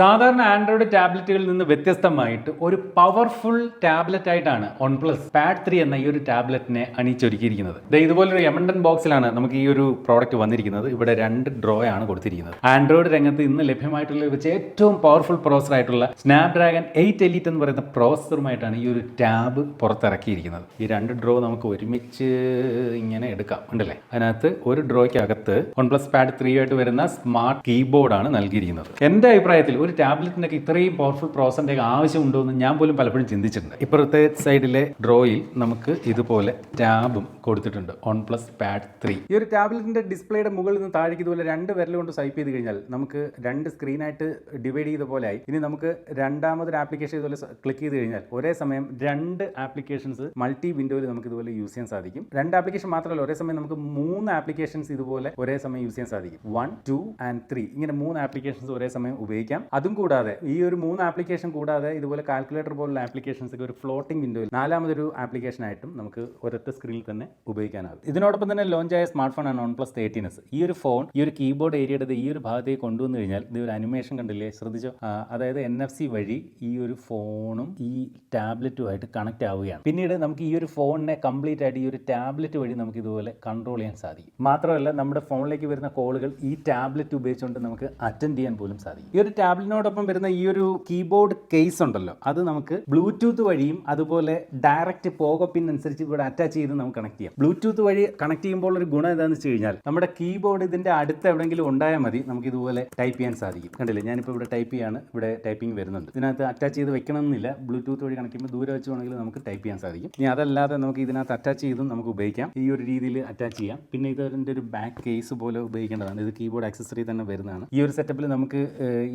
സാധാരണ ആൻഡ്രോയിഡ് ടാബ്ലറ്റുകളിൽ നിന്ന് വ്യത്യസ്തമായിട്ട് ഒരു പവർഫുൾ ടാബ്ലറ്റ് ആയിട്ടാണ് വൺ പ്ലസ് പാഡ് ത്രീ എന്ന ഈ ഒരു ടാബ്ലറ്റിനെ അണിയിച്ചൊരുക്കിയിരിക്കുന്നത്. ഇതുപോലൊരു എമണ്ടൻ ബോക്സിലാണ് നമുക്ക് ഈ ഒരു പ്രോഡക്റ്റ് വന്നിരിക്കുന്നത്. ഇവിടെ രണ്ട് ഡ്രോ ആണ് കൊടുത്തിരിക്കുന്നത്. ആൻഡ്രോയിഡ് രംഗത്ത് ഇന്ന് ലഭ്യമായിട്ടുള്ള വെച്ച് ഏറ്റവും പവർഫുൾ പ്രോസർ ആയിട്ടുള്ള സ്നാപ്ഡ്രാഗൺ എയ്റ്റ് എലിറ്റ് എന്ന് പറയുന്ന പ്രോസറുമായിട്ടാണ് ഈ ഒരു ടാബ് പുറത്തിറക്കിയിരിക്കുന്നത്. ഈ രണ്ട് ഡ്രോ നമുക്ക് ഒരുമിച്ച് ഇങ്ങനെ എടുക്കാം. ഉണ്ടല്ലേ? അതിനകത്ത് ഒരു ഡ്രോയ്ക്കകത്ത് വൺ പ്ലസ് പാഡ് ത്രീ ആയിട്ട് വരുന്ന സ്മാർട്ട് കീബോർഡാണ് നൽകിയിരിക്കുന്നത്. എന്റെ അഭിപ്രായത്തിൽ ഒരു ടാബ്ലറ്റിനൊക്കെ ഇത്രയും പവർഫുൾ പ്രോസന്റെ ആവശ്യമുണ്ടോ എന്ന് ഞാൻ പോലും പലപ്പോഴും ചിന്തിച്ചിട്ടുണ്ട്. ഇപ്പുറത്തെ സൈഡിലെ ഡ്രോയിൽ നമുക്ക് ഇതുപോലെ ടാബും കൊടുത്തിട്ടുണ്ട്. വൺ പ്ലസ് പാഡ് ത്രീ ഈ ഒരു ടാബ്ലറ്റിന്റെ ഡിസ്പ്ലേയുടെ മുകളിൽ നിന്ന് താഴേക്ക് ഇതുപോലെ രണ്ട് വിരൽ കൊണ്ട് സ്വൈപ്പ് ചെയ്ത് കഴിഞ്ഞാൽ നമുക്ക് രണ്ട് സ്ക്രീനായിട്ട് ഡിവൈഡ് ചെയ്ത പോലെ ആയി. ഇനി നമുക്ക് രണ്ടാമതൊരു ആപ്ലിക്കേഷൻ ഇതുപോലെ ക്ലിക്ക് ചെയ്ത് കഴിഞ്ഞാൽ ഒരേ സമയം രണ്ട് ആപ്ലിക്കേഷൻസ് മൾട്ടി വിൻഡോയിൽ നമുക്ക് ഇതുപോലെ യൂസ് ചെയ്യാൻ സാധിക്കും. രണ്ട് ആപ്ലിക്കേഷൻ മാത്രമല്ല ഒരേ സമയം നമുക്ക് മൂന്ന് ആപ്ലിക്കേഷൻസ് ഇതുപോലെ ഒരേ സമയം യൂസ് ചെയ്യാൻ സാധിക്കും. വൺ ടു ആൻഡ് ത്രീ ഇങ്ങനെ മൂന്ന് ആപ്ലിക്കേഷൻസ് ഒരേ സമയം ഉപയോഗിക്കാം. അതും കൂടാതെ ഈ ഒരു മൂന്ന് ആപ്ലിക്കേഷൻ കൂടാതെ ഇതുപോലെ കാൽക്കുലേറ്റർ പോലുള്ള ആപ്ലിക്കേഷൻസ് ഒക്കെ ഒരു ഫ്ലോട്ടിംഗ് വിൻഡോയിൽ നാലാമതൊരു ആപ്ലിക്കേഷൻ ആയിട്ടും നമുക്ക് ഒരൊറ്റ സ്ക്രീനിൽ തന്നെ ഉപയോഗിക്കാനാകും. ഇതിനോടൊപ്പം തന്നെ ലോഞ്ച് ആയ സ്മാർട്ട് ഫോൺ ആണ് വൺ പ്ലസ് തേർട്ടീനസ് ഈ ഒരു ഫോൺ ഈ ഒരു കീബോർഡ് ഏരിയയുടെ ഈ ഒരു ഭാഗത്തേക്ക് കൊണ്ടുവന്നു കഴിഞ്ഞാൽ ഇത് ഒരു അനിമേഷൻ കണ്ടില്ലേ? ശ്രദ്ധിച്ചോ? അതായത് എൻ എഫ് സി വഴി ഈ ഒരു ഫോണും ഈ ടാബ്ലറ്റുമായിട്ട് കണക്ട് ആവുകയാണ്. പിന്നീട് നമുക്ക് ഈ ഒരു ഫോണിനെ കംപ്ലീറ്റ് ആയിട്ട് ഈ ഒരു ടാബ്ലറ്റ് വഴി നമുക്ക് ഇതുപോലെ കൺട്രോൾ ചെയ്യാൻ സാധിക്കും. മാത്രമല്ല നമ്മുടെ ഫോണിലേക്ക് വരുന്ന കോളുകൾ ഈ ടാബ്ലറ്റ് ഉപയോഗിച്ചുകൊണ്ട് നമുക്ക് അറ്റൻഡ് ചെയ്യാൻ പോലും സാധിക്കും. ഈ ഒരു ടാബ്ലറ്റിനോടൊപ്പം വരുന്ന ഈ ഒരു കീബോർഡ് കേസ് ഉണ്ടല്ലോ അത് നമുക്ക് ബ്ലൂടൂത്ത് വഴിയും അതുപോലെ ഡയറക്റ്റ് പോകോ പിൻ അനുസരിച്ച് ഇവിടെ അറ്റാച്ച് ചെയ്ത് നമുക്ക് കണക്ട് ചെയ്യാം. ബ്ലൂടൂത്ത് വഴി കണക്ട് ചെയ്യുമ്പോൾ ഒരു ഗുണം എന്താണെന്ന് വെച്ച് കഴിഞ്ഞാൽ നമ്മുടെ കീബോർഡ് ഇതിന്റെ അടുത്ത് എവിടെയെങ്കിലും ഉണ്ടായാൽ മതി നമുക്ക് ഇതുപോലെ ടൈപ്പ് ചെയ്യാൻ സാധിക്കും. കണ്ടില്ലേ? ഞാനിപ്പോൾ ഇവിടെ ടൈപ്പ് ചെയ്യാണ് ഇവിടെ ടൈപ്പിംഗ് വരുന്നുണ്ട്. ഇതിനകത്ത് അറ്റാച്ച് ചെയ്ത് വെക്കണമെന്നില്ല. ബ്ലൂടൂത്ത് വഴി കണക്ട് ചെയ്യുമ്പോൾ ദൂരെ വെച്ചുകൊണ്ടെങ്കിൽ നമുക്ക് ടൈപ്പ് ചെയ്യാൻ സാധിക്കും. ഇനി അതല്ലാതെ നമുക്ക് ഇതിനകത്ത് അറ്റാച്ച് ചെയ്തും നമുക്ക് ഉപയോഗിക്കാം. ഈ ഒരു രീതിയിൽ അറ്റാച്ച് ചെയ്യാം. പിന്നെ ഇതിന്റെ ഒരു ബാക്ക് കേസ് പോലെ ഉപയോഗിക്കേണ്ടതാണ്. ഇത് കീബോർഡ് ആക്സസറി തന്നെ വരുന്നതാണ്. ഈ ഒരു സെറ്റപ്പിൽ നമുക്ക്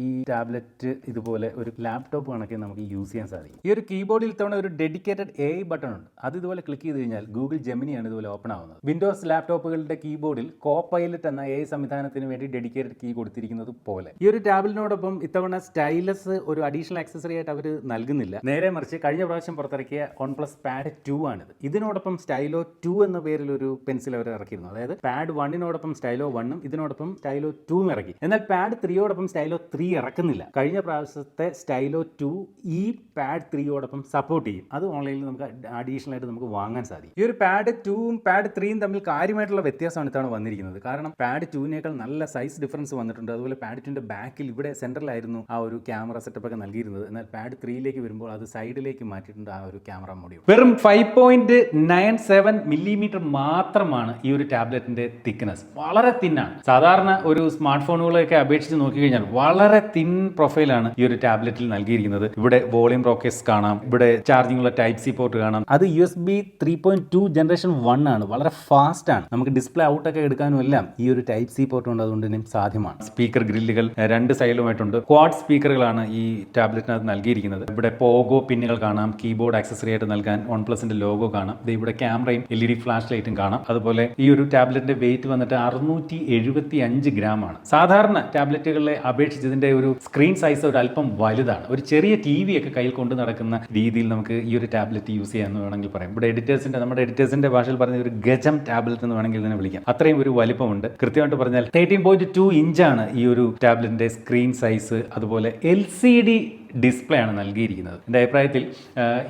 ഈ ടാബ്ലറ്റ് ഇതുപോലെ ഒരു ലാപ്ടോപ്പ് കണക്കി നമുക്ക് യൂസ് ചെയ്യാൻ സാധിക്കും. ഈ ഒരു കീബോർഡിൽ തവണ ഒരു ഡെഡിക്കേറ്റഡ് എ ബട്ടൺ ഉണ്ട്. അത് ഇതുപോലെ ക്ലിക്ക് ചെയ്ത് കഴിഞ്ഞാൽ ഗൂഗിൾ ജെമിനിയാണ് ഇതുപോലെ ഓപ്പൺ ആവുന്നത്. വിൻഡോസ് ലാപ്ടോപ്പുകളുടെ കീബോർഡിൽ കോ പൈലറ്റ് എന്ന എ സംവിധാനത്തിന് വേണ്ടി ഡെഡിക്കേറ്റഡ് കീ കൊടുത്തിരിക്കുന്നത് പോലെ. ഈ ഒരു ടാബിലിനോടൊപ്പം ഇത്തവണ സ്റ്റൈലസ് ഒരു അഡീഷണൽ ആക്സസറി ആയിട്ട് അവർ നൽകുന്നില്ല. നേരെ മറിച്ച് കഴിഞ്ഞ പ്രാവശ്യം പുറത്തിറക്കിയ വൺ പ്ലസ് പാഡ് ടു ആണിത്. ഇതിനോടൊപ്പം സ്റ്റൈലോ ടു എന്ന പേരിൽ ഒരു പെൻസിൽ അവർ ഇറക്കിയിരുന്നു. അതായത് പാഡ് വണ്ണിനോടൊപ്പം സ്റ്റൈലോ വണ്ണും ഇതിനോടൊപ്പം സ്റ്റൈലോ ടൂവും ഇറക്കി. എന്നാൽ പാഡ് ത്രീയോടൊപ്പം സ്റ്റൈലോ ത്രീ ഇറക്കുന്നില്ല കഴിഞ്ഞ പ്രാവശ്യത്തെ സ്റ്റൈലോ ടു ഈ പാഡ് ത്രീയോടൊപ്പം സപ്പോർട്ട് ചെയ്യും. അത് ഓൺലൈനിൽ നമുക്ക് അഡീഷണൽ ആയിട്ട് നമുക്ക് വാങ്ങാൻ സാധിക്കും. ഈ ഒരു പാഡ് ടൂവും പാഡ് ത്രീയും തമ്മിൽ കാര്യമായിട്ടുള്ള വ്യത്യാസമാണ് ഇത്തവണ വന്നിരിക്കുന്നത്. കാരണം പാഡ് ടൂവിനേക്കാൾ നല്ല സൈസ് ഡിഫറൻസ് വന്നിട്ടുണ്ട്. അതുപോലെ പാഡ് ടുവിന്റെ ബാക്കിൽ ഇവിടെ സെന്ററിലായിരുന്നു ആ ഒരു ക്യാമറ സെറ്റപ്പ് ഒക്കെ നൽകിയിരുന്നത്. എന്നാൽ പാഡ് ത്രീയിലേക്ക് വരുമ്പോൾ അത് സൈഡിലേക്ക് മാറ്റിയിട്ടുണ്ട് ആ ഒരു ക്യാമറ മോഡ്യൂൾ വെറും five point nine seven millimetre മാത്രമാണ് ഈ ഒരു ടാബ്ലറ്റിന്റെ തിക്നെസ് വളരെ തിന്നാണ് സാധാരണ ഒരു സ്മാർട്ട് ഫോണുകളെയൊക്കെ അപേക്ഷിച്ച് നോക്കിക്കഴിഞ്ഞാൽ വളരെ തിൻ പ്രൊഫൈലാണ് ഈ ഒരു ടാബ്ലറ്റിൽ നൽകിയിരിക്കുന്നത്. ഇവിടെ വോളിയം റോക്കറ്റ്സ് കാണാം. ഇവിടെ ചാർജിംഗ് ഉള്ള ടൈപ്പ് സി പോർട്ട് കാണാം. അത് U S B three point two generation one ആണ്. വളരെ ഫാസ്റ്റ് ആണ്. നമുക്ക് ഡിസ്പ്ലേ ഔട്ട് ഒക്കെ എടുക്കാനും എല്ലാം ഈ ഒരു ടൈപ്പ് സി പോർട്ട് ഉണ്ട്. അതുകൊണ്ട് തന്നെ സാധ്യമാണ്. സ്പീക്കർ ഗ്രില്ലുകൾ രണ്ട് സൈഡിലുമായിട്ടുണ്ട് ക്വാഡ് സ്പീക്കറുകളാണ് ഈ ടാബ്ലറ്റിനകത്ത് നൽകിയിരിക്കുന്നത്. ഇവിടെ പോഗോ പിന്നുകൾ കാണാം. കീബോർഡ് ആക്സസറി ആയിട്ട് നൽകാൻ വൺ പ്ലസിന്റെ ലോഗോ കാണാം ഇവിടെ ക്യാമറയും എൽ ഇ ഡി ഫ്ലാഷ് ലൈറ്റും കാണാം. അതുപോലെ ഈ ഒരു ടാബ്ലറ്റിന്റെ വെയിറ്റ് വന്നിട്ട് അറുന്നൂറ്റി എഴുപത്തി അഞ്ച് ഗ്രാം ആണ്. സാധാരണ ടാബ്ലറ്റുകളെ അപേക്ഷിച്ച് ഇതിന്റെ ഒരു സ്ക്രീൻ സൈസ് ഒരു അല്പം വലുതാണ്. ഒരു ചെറിയ ടി വി ഒക്കെ കയ്യിൽ കൊണ്ട് നടക്കുന്ന രീതിയിൽ നമുക്ക് ഈ ഒരു ടാബ്ലറ്റ് യൂസ് ചെയ്യാമെന്ന് വേണമെങ്കിൽ പറയാം. ഇവിടെ എഡിറ്റേഴ്സിന്റെ നമ്മുടെ എഡിറ്റേഴ്സിന്റെ ഭാഷയിൽ പറഞ്ഞ ഒരു ഗജം ടാബ്ലറ്റ് എന്ന് വേണമെങ്കിൽ തന്നെ വിളിക്കാം. അത്രയും ഒരു വലിപ്പമുണ്ട്. കൃത്യമായിട്ട് പറഞ്ഞാൽ തേർട്ടീൻ പോയിന്റ് ടു ഇഞ്ചാണ് ഈ ഒരു ടാബ്ലറ്റിന്റെ സ്ക്രീൻ സൈസ്. അതുപോലെ എൽ സി ഡി ഡിസ്പ്ലേ ആണ് നൽകിയിരിക്കുന്നത്. എന്റെ അഭിപ്രായത്തിൽ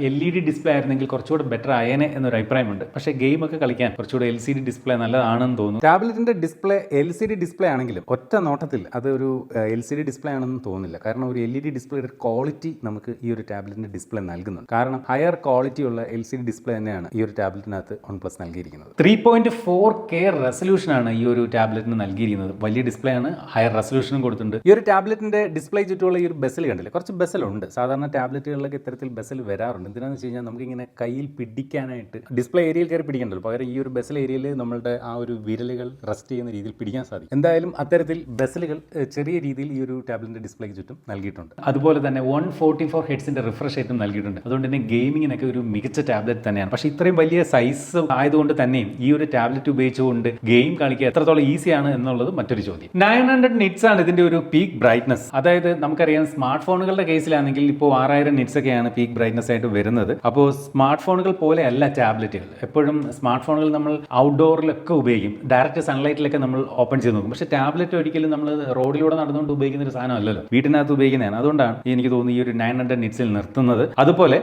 എൽ ഇ ഡി ഡിസ്പ്ലേ ആയിരുന്നെങ്കിൽ കുറച്ചുകൂടെ ബെറ്റർ ആയേനെ എന്നൊരു അഭിപ്രായമുണ്ട്. പക്ഷേ ഗെയിം ഒക്കെ കളിക്കാൻ കുറച്ചുകൂടെ എൽ സി ഡി ഡിസ്പ്ലേ നല്ലതാണെന്ന് തോന്നുന്നു. ടാബ്ലറ്റിന്റെ display L C D display ആണെങ്കിലും ഒറ്റ നോട്ടത്തിൽ അതൊരു എൽ സി ഡി ഡിസ്പ്ലേ ആണെന്ന് തോന്നുന്നില്ല. കാരണം ഒരു എൽ ഇ ഡി ഡിസ്പ്ലേയുടെ ക്വാളിറ്റി നമുക്ക് ഈ ഒരു ടാബ്ലറ്റിന്റെ ഡിസ്പ്ലേ നൽകുന്നുണ്ട്. കാരണം ഹയർ ക്വാളിറ്റി ഉള്ള എൽ സി ഡി ഡിസ്പ്ലേ തന്നെയാണ് ഈ ഒരു ടാബ്ലറ്റിനകത്ത് വൺ പ്ലസ് നൽകിയിരിക്കുന്നത്. ത്രീ പോയിന്റ് ഫോർ കെ റെസൊല്യൂഷനാണ് ഈ ഒരു ടാബ്ലറ്റിന് നൽകിയിരിക്കുന്നത്. വലിയ ഡിസ്പ്ലേ ആണ്. ഹയർ റെസൊല്യൂഷനും കൊടുത്തിട്ടുണ്ട്. ഈ ഒരു ടാബ്ലറ്റിന്റെ ഡിസ്പ്ലേ ചുറ്റുമുള്ള ഈ ഒരു ബസ്സിൽ കണ്ടില്ലേ? കുറച്ച് ബസ്സിലുണ്ട്. സാധാരണ ടാബ്ലറ്റുകളിലൊക്കെ ഇത്തരത്തിൽ ബസ്സിൽ വരാറുണ്ട്. എന്തിനാന്ന് വെച്ച് കഴിഞ്ഞാൽ നമുക്കിങ്ങനെ കയ്യിൽ പിടിക്കാനായിട്ട് ഡിസ്പ്ലേ ഏരിയയിൽ കയറി പിടിക്കണ്ടല്ലോ. പകരം ഈ ഒരു ബസ്സിൽ ഏരിയയിൽ നമ്മളുടെ ആ ഒരു വിരലുകൾ റെസ്റ്റ് ചെയ്യുന്ന രീതിയിൽ പിടിക്കാൻ സാധിക്കും. എന്തായാലും അത്തരത്തിൽ ബസ്സലുകൾ ചെറിയ രീതിയിൽ ഈ ഒരു ടാബ്ലറ്റിന്റെ ഡിസ്പ്ലേക്ക് ചുറ്റും നൽകിയിട്ടുണ്ട്. അതുപോലെ തന്നെ വൺ ഫോർട്ടി ഫോർ ഹെഡ്സിന്റെ റിഫ്രഷ് റേറ്റും നൽകിയിട്ടുണ്ട്. അതുകൊണ്ട് തന്നെ ഗെയിമിങ്ങിനൊക്കെ ഒരു മികച്ച ടാബ്ലറ്റ് തന്നെയാണ്. പക്ഷേ ഇത്രയും വലിയ സൈസ് ആയതുകൊണ്ട് തന്നെയും ഈ ഒരു ടാബ്ലറ്റ് ഉപയോഗിച്ചുകൊണ്ട് ഗെയിം കളിക്കുക എത്രത്തോളം ഈസിയാണ് എന്നുള്ളത് മറ്റൊരു ചോദ്യം. നയൻ ഹൺഡ്രഡ് നിറ്റ്സ് ആണ് ഇതിന്റെ ഒരു പീക്ക് ബ്രൈറ്റ്നസ്. അതായത് നമുക്കറിയാം സ്മാർട്ട് ഫോണുകളുടെ കേസ് കേസിലാണെങ്കിൽ ഇപ്പോൾ ആറായിരം നിറ്റ്സ് ഒക്കെയാണ് പീക്ക് ബ്രൈറ്റ്നസ് ആയിട്ട് വരുന്നത്. അപ്പോൾ സ്മാർട്ട് ഫോണുകൾ പോലെയല്ല ടാബ്ലറ്റുകൾ എപ്പോഴും സ്മാർട്ട് ഫോണുകൾ നമ്മൾ ഔട്ട്ഡോറിലൊക്കെ ഉപയോഗിക്കും. ഡയറക്റ്റ് സൺലൈറ്റിലൊക്കെ നമ്മൾ ഓപ്പൺ ചെയ്ത് നോക്കും. പക്ഷേ ടാബ്ലറ്റ് ഒരിക്കലും നമ്മൾ റോഡിലൂടെ നടന്നുകൊണ്ട് ഉപയോഗിക്കുന്ന ഒരു സാധനമല്ലല്ലോ. വീട്ടിനകത്ത് ഉപയോഗിക്കുന്നതാണ്. അതുകൊണ്ടാണ് എനിക്ക് തോന്നുന്നു ഈ ഒരു നയൻ ഹൺഡ്രഡ് നിറ്റ്സിൽ നിർത്തുന്നത്. അതുപോലെ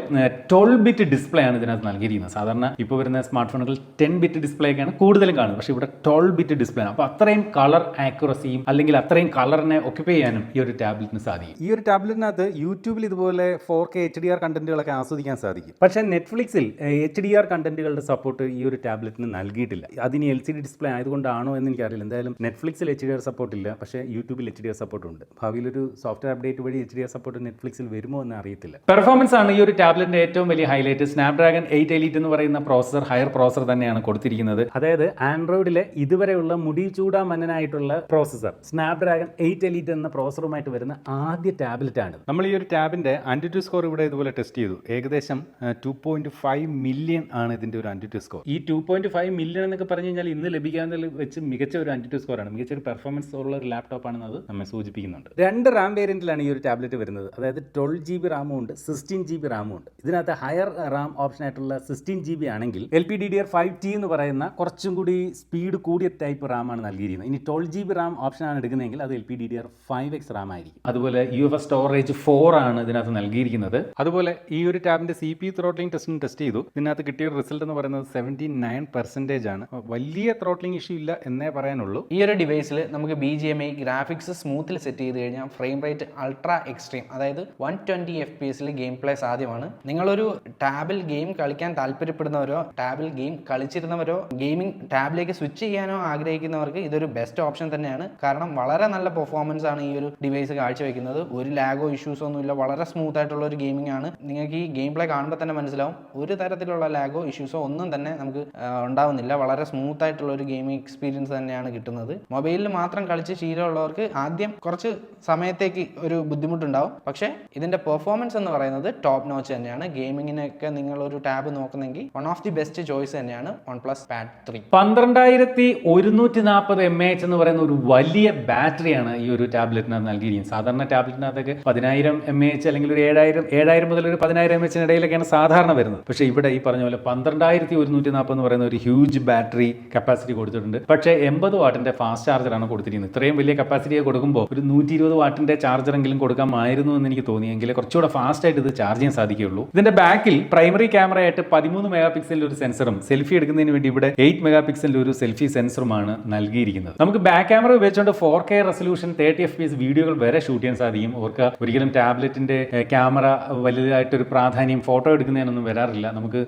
ട്വൽവ് ബിറ്റ് ഡിസ്പ്ലേ ആണ് ഇതിനകത്ത് നൽകിയിരിക്കുന്നത്. സാധാരണ ഇപ്പോൾ വരുന്ന സ്മാർട്ട് ഫോണുകൾ ടെൻ ബിറ്റ് ഡിസ്പ്ലേ ഒക്കെയാണ് കൂടുതലും കാണുന്നത്. പക്ഷേ ഇവിടെ ട്വൽവ് ബിറ്റ് ഡിസ്പ്ലേ ആണ്. അപ്പോൾ അത്രയും കളർ ആക്യുറസിയും അല്ലെങ്കിൽ അത്രയും കളറിനെ ഒക്യുപ്പൈ ചെയ്യാനും ഈ ഒരു ടാബ്ലറ്റിന് സാധിക്കും. ഈ ഒരു ടാബ്ലറ്റിനകത്ത് യൂട്യൂബിൽ ഇതുപോലെ four K H D R കണ്ടന്റുകളൊക്കെ ആസ്വദിക്കാൻ സാധിക്കും. പക്ഷേ നെറ്റ്ഫ്ലിക്സിൽ എച്ച് ഡി ആർ കണ്ടന്റുകളുടെ സപ്പോർട്ട് ഈ ഒരു ടാബ്ലറ്റിന് നൽകിയിട്ടില്ല. അതിന് എൽ സി ഡി ഡിസ്പ്ലേ ആയതുകൊണ്ടാണോ എന്ന് എനിക്കറിയില്ല. എന്തായാലും നെറ്റ്ഫ്ലിക്സിൽ എച്ച് ഡി ആർ സപ്പോർട്ട് ഇല്ല പക്ഷേ യൂട്യൂബിൽ എച്ച് ഡി ആർ സപ്പോർട്ട് ഉണ്ട്. ഭാവിയിൽ ഒരു സോഫ്റ്റ്വെയർ അപ്ഡേറ്റ് വഴി എച്ച് ഡി ആർ സപ്പോർട്ട് നെറ്റ്ഫ്ലിക്സിൽ വരുമോ എന്ന് അറിയത്തില്ല. പെർഫോമൻസ് ആണ് ഈ ഒരു ടാബ്ലറ്റിന്റെ ഏറ്റവും വലിയ ഹൈലൈറ്റ് സ്നാപ്ഡ്രാഗൺ എയ്റ്റ് എലീറ്റ് എന്ന് പറയുന്ന പ്രോസസർ ഹയർ പ്രോസസർ തന്നെയാണ് കൊടുത്തിരിക്കുന്നത്. അതായത് ആൻഡ്രോയിഡിലെ ഇതുവരെയുള്ള മുടി ചൂടാ മന്നനായിട്ടുള്ള പ്രോസസർ സ്നാപ്ഡ്രാഗൺ എയ്റ്റ് എലീറ്റ് എന്ന പ്രോസസറുമായിട്ട് വരുന്ന ആദ്യ ടാബ്ലറ്റ് ആണ് നമ്മൾ ഈ ഒരു ടാബിന്റെ ആന്റിറ്റി സ്കോർ ഇവിടെ ഇതുപോലെ ടെസ്റ്റ് ചെയ്തു. ഏകദേശം ടു പോയിന്റ് ഫൈവ് മില്യൺ ആണ് ഇതിന്റെ ഒരു ആന്റിറ്റി സ്കോർ. ഈ ടു പോയിന്റ് ഫൈവ് മില്യൺ എന്നൊക്കെ പറഞ്ഞു കഴിഞ്ഞാൽ ഇന്ന് ലഭിക്കാവുന്നതിൽ വെച്ച് മികച്ച ഒരു ആന്റിറ്റി സ്കോർ ആണ്. മികച്ച ഒരു പെർഫോമൻസ് ഉള്ള ഒരു ലാപ്ടോപ്പാണെന്ന് അത് നമ്മെ സൂചിപ്പിക്കുന്നുണ്ട്. രണ്ട് റാം വേരിയന്റിലാണ് ഈ ഒരു ടാബ്ലറ്റ് വരുന്നത്. അതായത് ട്വൽവ് ജി ബി റാമും ഉണ്ട് സിക്സ്റ്റീൻ ജി ബി റാമും ഉണ്ട്. ഇതിനകത്ത് ഹയർ റാം ഓപ്ഷൻ ആയിട്ടുള്ള സിക്സ്റ്റീൻ ജി ബി ആണെങ്കിൽ L P D D R five T എന്ന് പറയുന്ന കുറച്ചും കൂടി സ്പീഡ് കൂടിയ ടൈപ്പ് റാം ആണ് നൽകിയിരിക്കുന്നത്. ഇനി twelve G B RAM option ആണ് എടുക്കുന്നതെങ്കിൽ അത് L P D D R five X RAM ആയിരിക്കും. അതുപോലെ യു എഫ് സ്റ്റോറേജ് ഫോർ ആണ് ഇതിനകത്ത് നൽകിയിരിക്കുന്നത്. അതുപോലെ ഈ ഒരു ടാബിന്റെ സി പി ത്രോട്ട്ലിംഗ് ടെസ്റ്റും ടെസ്റ്റ് ചെയ്തു. ഇതിനകത്ത് കിട്ടിയ റിസൾട്ട് എന്ന് പറയുന്നത് സെവന്റി നയൻ പെർസെന്റേജ് ആണ് വലിയ ത്രോട്ട്ലിംഗ് ഇഷ്യൂ ഇല്ല എന്നേ പറയാനുള്ളൂ. ഈ ഒരു ഡിവൈസിൽ നമുക്ക് B G M I graphics സ്മൂത്തിൽ set ചെയ്ത് കഴിഞ്ഞാൽ ഫ്രെയിം റേറ്റ് അൾട്രാ എക്സ്ട്രീം അതായത് വൺ ട്വന്റി എഫ് പി എസിൽ ഗെയിം പ്ലേ സാധ്യമാണ്. നിങ്ങളൊരു ടാബിൽ ഗെയിം കളിക്കാൻ താല്പര്യപ്പെടുന്നവരോ ടാബിൽ ഗെയിം കളിച്ചിരുന്നവരോ ഗെയിമിംഗ് ടാബിലേക്ക് സ്വിച്ച് ചെയ്യാനോ ആഗ്രഹിക്കുന്നവർക്ക് ഇതൊരു ബെസ്റ്റ് ഓപ്ഷൻ തന്നെയാണ്. കാരണം വളരെ നല്ല പെർഫോമൻസ് ആണ് ഈ ഒരു ഡിവൈസ് കാഴ്ചവെക്കുന്നത്. ഒരു ലാഗോ ഇഷ്യൂസോ ഒന്നുമില്ല. വളരെ സ്മൂത്ത് ആയിട്ടുള്ള ഒരു ഗെയിമിംഗ് ആണ്. നിങ്ങൾക്ക് ഈ ഗെയിം പ്ലേ കാണുമ്പോൾ തന്നെ മനസ്സിലാവും ഒരു തരത്തിലുള്ള ലാഗോ ഇഷ്യൂസോ ഒന്നും തന്നെ നമുക്ക് ഉണ്ടാവുന്നില്ല. വളരെ സ്മൂത്ത് ആയിട്ടുള്ള ഒരു ഗെയിമിംഗ് എക്സ്പീരിയൻസ് തന്നെയാണ് കിട്ടുന്നത്. മൊബൈലിൽ മാത്രം കളിച്ച് ശീലമുള്ളവർക്ക് ആദ്യം കുറച്ച് സമയത്തേക്ക് ഒരു ബുദ്ധിമുട്ടുണ്ടാവും. പക്ഷേ ഇതിന്റെ പെർഫോമൻസ് എന്ന് പറയുന്നത് ടോപ്പ് നോച്ച് തന്നെയാണ് ഗെയിമിങ്ങിനൊക്കെ നിങ്ങൾ ഒരു tab നോക്കുന്നെങ്കിൽ one of the best choice തന്നെയാണ് വൺ പ്ലസ് പാഡ് ത്രീ പന്ത്രണ്ടായിരത്തി ഒരുന്നൂറ്റി നാൽപ്പത് എ എച്ച് എന്ന് പറയുന്ന ഒരു വലിയ ബാറ്ററിയാണ് ഈ ഒരു ടാബ്ലറ്റിനകത്ത് നൽകിയിരിക്കുന്നത്. സാധാരണ ടാബ്ലറ്റിനകത്തൊക്കെ പതിനായിരം എം എച്ച് അല്ലെങ്കിൽ ഒരു ഏഴായിരം ഏഴായിരം മുതൽ ഒരു പതിനായിരം എം എച്ച് ഇടയിലൊക്കെയാണ് സാധാരണ വരുന്നത്. പക്ഷേ ഇവിടെ ഈ പറഞ്ഞ പോലെ പന്ത്രണ്ടായിരത്തി ഒരുന്നൂറ്റി നാൽപ്പത് എന്ന് പറയുന്ന ഒരു ഹ്യൂജ് ബാറ്ററി കപ്പാസിറ്റി കൊടുത്തിട്ടുണ്ട്. പക്ഷേ എൺപത് വാട്ടിന്റെ ഫാസ്റ്റ് ചാർജറാണ് കൊടുത്തിരിക്കുന്നത്. ഇത്രയും വലിയ കപ്പാസിറ്റി കൊടുക്കുമ്പോൾ ഒരു നൂറ്റി ഇരുപത് വാട്ടിന്റെ ചാർജറെങ്കിലും കൊടുക്കാമായിരുന്നു എന്ന് എനിക്ക് തോന്നിയെങ്കിൽ കുറച്ചുകൂടെ ഫാസ്റ്റ് ആയിട്ട് ഇത് ചാർജ് ചെയ്യാൻ സാധിക്കുകയുള്ളൂ. ഇതിന്റെ ബാക്കിൽ പ്രൈമറി ക്യാമറ ആയിട്ട് പതിമൂന്ന് മെഗാ പിക്സലിന്റെ ഒരു സെൻസറും സെൽഫി എടുക്കുന്നതിന് വേണ്ടി ഇവിടെ എയ്റ്റ് മെഗാ പിക്സലിന്റെ ഒരു സെൽഫി സെൻസറുമാണ് നൽകിയിരിക്കുന്നത്. നമുക്ക് ബാക്ക് ക്യാമറ ഉപയോഗിച്ചുകൊണ്ട് four K resolution thirty F P S വീഡിയോകൾ വരെ ഷൂട്ട് ചെയ്യാൻ സാധിക്കും. ഓർക്കുക ഒരിക്കലും ടാബ്ലറ്റിന്റെ ക്യാമറ വലുതായിട്ടൊരു പ്രാധാന്യം ഫോട്ടോ എടുക്കുന്നതിനൊന്നും വരാറില്ല. നമുക്ക്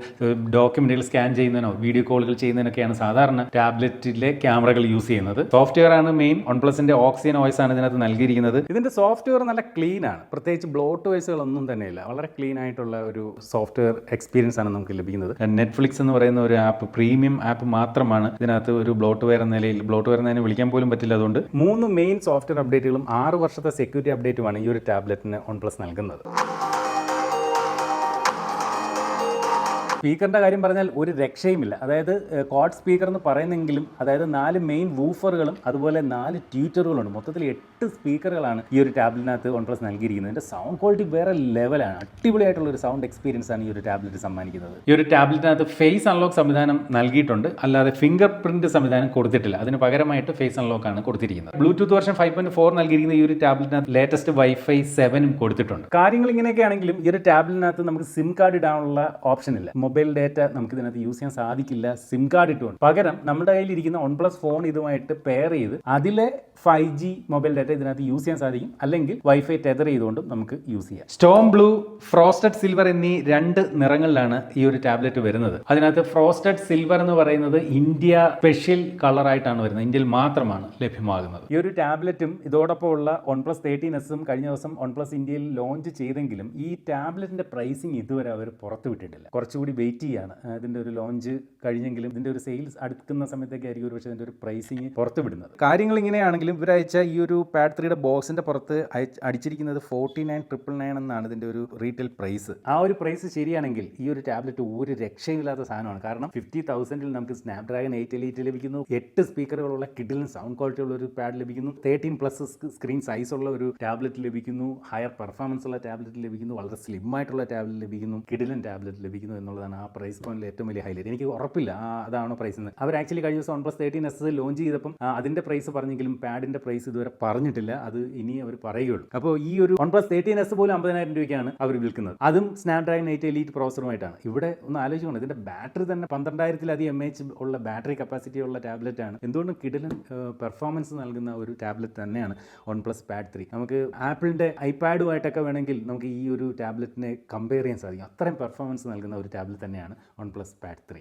ഡോക്യുമെന്റുകൾ സ്കാൻ ചെയ്യുന്നതിനോ വീഡിയോ കോളുകൾ ചെയ്യുന്നതിനൊക്കെയാണ് സാധാരണ ടാബ്ലറ്റിലെ ക്യാമറകൾ യൂസ് ചെയ്യുന്നത്. സോഫ്റ്റ്വെയർ ആണ് മെയിൻ. വൺ പ്ലസിന്റെ ഓക്സിജൻ വോയിസ് ആണ് ഇതിനകത്ത് നൽകിയിരിക്കുന്നത്. ഇതിന്റെ സോഫ്റ്റ്വെയർ നല്ല ക്ലീൻ ആണ്. പ്രത്യേകിച്ച് ബ്ലോട്ട് വൈസുകളൊന്നും തന്നെയില്ല. വളരെ ക്ലീൻ ആയിട്ടുള്ള ഒരു സോഫ്റ്റ്വെയർ എക്സ്പീരിയൻസ് ആണ് നമുക്ക് ലഭിക്കുന്നത്. നെറ്റ്ഫ്ലിക്സ് എന്ന് പറയുന്ന ഒരു ആപ്പ് പ്രീമിയം ആപ്പ് മാത്രമാണ് ഇതിനകത്ത് ഒരു ബ്ലോട്ട് വെയർ എന്ന നിലയിൽ ബ്ലോട്ട് വെയർ എന്നതിനെ വിളിക്കാൻ പോലും പറ്റില്ല അതുകൊണ്ട് മൂന്ന് മെയിൻ സോഫ്റ്റ്വെയർ അപ്ഡേറ്റുകളും ആറ് വർഷത്തെ സെക്യൂരിറ്റി അപ്ഡേറ്റുമാണ് ഈ ഒരു ടാബ്ലറ്റിന് വൺ പ്ലസ് നൽകുന്നത്. സ്പീക്കറിന്റെ കാര്യം പറഞ്ഞാൽ ഒരു രക്ഷയുമില്ല. അതായത് കോഡ് സ്പീക്കർ എന്ന് പറയുന്നെങ്കിലും അതായത് നാല് മെയിൻ വൂഫറുകളും അതുപോലെ നാല് ട്യൂറ്ററുകളുണ്ട്. മൊത്തത്തിൽ എട്ട് സ്പീക്കറുകളാണ് ഈ ഒരു ടാബ്ലറ്റിനകത്ത് വൺ പ്ലസ് നൽകിയിരിക്കുന്നത്. ഇതിന്റെ സൗണ്ട് ക്വാളിറ്റി വേറെ ലെവലാണ് അടിപൊളിയായിട്ടുള്ള ഒരു സൗണ്ട് എക്സ്പീരിയൻസ് ആണ് ഈ ഒരു ടാബ്ലറ്റ് സമ്മാനിക്കുന്നത്. ഈ ഒരു ടാബ്ലറ്റിനകത്ത് ഫേസ് അൺലോക്ക് സംവിധാനം നൽകിയിട്ടുണ്ട്. അല്ലാതെ ഫിംഗർ പ്രിന്റ് സംവിധാനം കൊടുത്തിട്ടില്ല. അതിന് പകരമായിട്ട് ഫേസ് അൺലോക്ക് ആണ് കൊടുത്തിരിക്കുന്നത്. Bluetooth version five point four നൽകിയിരിക്കുന്ന ഈ ഒരു ടാബ്ലറ്റിനകത്ത് ലേറ്റസ്റ്റ് വൈഫൈ സെവനും കൊടുത്തിട്ടുണ്ട്. കാര്യങ്ങൾ ഇങ്ങനെയൊക്കെ ആണെങ്കിലും ഈ ഒരു ടാബ്ലറ്റിനകത്ത് നമുക്ക് സിം കാർഡ് ഇടാനുള്ള ഓപ്ഷൻ ഇല്ല. മൊബൈൽ ഡേറ്റ നമുക്ക് ഇതിനകത്ത് യൂസ് ചെയ്യാൻ സാധിക്കില്ല. സിം കാർഡ് ഇട്ടുകൊണ്ട്. പകരം നമ്മുടെ കയ്യിൽ ഇരിക്കുന്ന വൺ പ്ലസ് ഫോൺ ഇതുമായിട്ട് പെയർ ചെയ്ത് അതിലെ ഫൈവ് ജി മൊബൈൽ ഡേറ്റ ഇതിനകത്ത് യൂസ് ചെയ്യാൻ സാധിക്കും. അല്ലെങ്കിൽ വൈഫൈ ടെതർ ചെയ്തുകൊണ്ടും നമുക്ക് യൂസ് ചെയ്യാം. സ്റ്റോം ബ്ലൂ ഫ്രോസ്റ്റഡ് സിൽവർ എന്നീ രണ്ട് നിറങ്ങളിലാണ് ഈ ഒരു ടാബ്ലറ്റ് വരുന്നത്. അതിനകത്ത് ഫ്രോസ്റ്റഡ് സിൽവർ എന്ന് പറയുന്നത് ഇന്ത്യ സ്പെഷ്യൽ കളറായിട്ടാണ് വരുന്നത്. ഇന്ത്യയിൽ മാത്രമാണ് ലഭ്യമാകുന്നത്. ഈ ഒരു ടാബ്ലറ്റും ഇതോടൊപ്പം ഉള്ള വൺ പ്ലസ് തേർട്ടീൻ എസും കഴിഞ്ഞ ദിവസം വൺ പ്ലസ് ഇന്ത്യയിൽ ലോഞ്ച് ചെയ്തെങ്കിലും ഈ ടാബ്ലറ്റിന്റെ പ്രൈസിങ് ഇതുവരെ അവർ പുറത്തുവിട്ടിട്ടില്ല കുറച്ചുകൂടി വെയിറ്റ് ചെയ്യാണ്. ഇതിന്റെ ഒരു ലോഞ്ച് കഴിഞ്ഞെങ്കിലും ഇതിന്റെ ഒരു സെയിൽസ് അടുക്കുന്ന സമയത്തേക്കായിരിക്കും ഒരു പക്ഷേ ഇതിന്റെ ഒരു പ്രൈസിങ് പുറത്ത് വിടുന്നത്. കാര്യങ്ങൾ ഇങ്ങനെയാണെങ്കിലും ഇവരയച്ച ഈ ഒരു പാഡ് ത്രീയുടെ ബോക്സിന്റെ പുറത്ത് അടിച്ചിരിക്കുന്നത് ഫോർട്ടി നയൻ ട്രിപ്പിൾ നയൻ എന്നാണ് ഇതിന്റെ ഒരു റീറ്റെയിൽ പ്രൈസ് ആ ഒരു പ്രൈസ് ശരിയാണെങ്കിൽ ഈ ഒരു ടാബ്ലറ്റ് ഒരു രക്ഷയില്ലാത്ത സാധനമാണ്. കാരണം ഫിഫ്റ്റി തൗസൻഡിൽ നമുക്ക് സ്നാപ്ഡ്രാഗൺ എയ്റ്റ് എലിറ്റ് ലഭിക്കുന്നു. എട്ട് സ്പീക്കറുകളുള്ള കിഡിലും സൗണ്ട് ക്വാളിറ്റി ഉള്ള ഒരു പാഡ് ലഭിക്കുന്നു. തേർട്ടീൻ പ്ലസ് സ്ക്രീൻ സൈസ് ഉള്ള ഒരു ടാബ്ലറ്റ് ലഭിക്കുന്നു. ഹയർ പെർഫോമൻസ് ഉള്ള ടാബ്ലറ്റ് ലഭിക്കുന്നു. വളരെ സ്ലിം ആയിട്ടുള്ള ടാബ്ലറ്റ് ലഭിക്കുന്നു. കിഡിലൻ ടാബ്ലറ്റ് ലഭിക്കുന്നു എന്നുള്ളതാണ് ആ പ്രൈസ് പോയിന്റിൽ ഏറ്റവും വലിയ ഹൈലൈറ്റ് എനിക്ക് ഉറപ്പില്ല അതാണ് പ്രൈസ് എന്ന്. അവർ ആക്ച്വലി കഴിഞ്ഞ ദിവസം one plus thirteen S launch ചെയ്തപ്പം അതിന്റെ പ്രൈസ് പറഞ്ഞെങ്കിലും പാഡിന്റെ പ്രൈസ് ഇതുവരെ പറഞ്ഞിട്ടില്ല. അത് ഇനി അവർ പറയുകയുള്ളൂ. അപ്പോൾ ഈ ഒരു വൺ പ്ലസ് തേർട്ടീൻ എസ് പോലും അമ്പതിനായിരം രൂപയ്ക്കാണ് അവർ വിൽക്കുന്നത്. അതും സ്നാപ്ഡ്രാഗൺ എയ്റ്റ് എലീറ്റ് പ്രോസറുമായിട്ടാണ് ഇവിടെ ഒന്ന് ആലോചിക്കണം ഇതിന്റെ ബാറ്ററി തന്നെ പന്ത്രണ്ടായിരത്തിലധികം എം എച്ച് ഉള്ള ബാറ്ററി കപ്പാസിറ്റി ഉള്ള ടാബ്ലറ്റ് ആണ്. എന്തുകൊണ്ടും കിടലും പെർഫോമൻസ് നൽകുന്ന ഒരു ടാബ്ലറ്റ് തന്നെയാണ് വൺ പ്ലസ് പാഡ് ത്രീ നമുക്ക് ആപ്പിളിന്റെ ഐപാഡുമായിട്ടൊക്കെ വേണമെങ്കിൽ നമുക്ക് ഈ ഒരു ടാബ്ലറ്റിനെ കമ്പയർ ചെയ്യാൻ സാധിക്കും. അത്രയും പെർഫോമൻസ് നൽകുന്ന ഒരു ടാബ്ലറ്റ് തന്നെയാണ്. One plus pad three.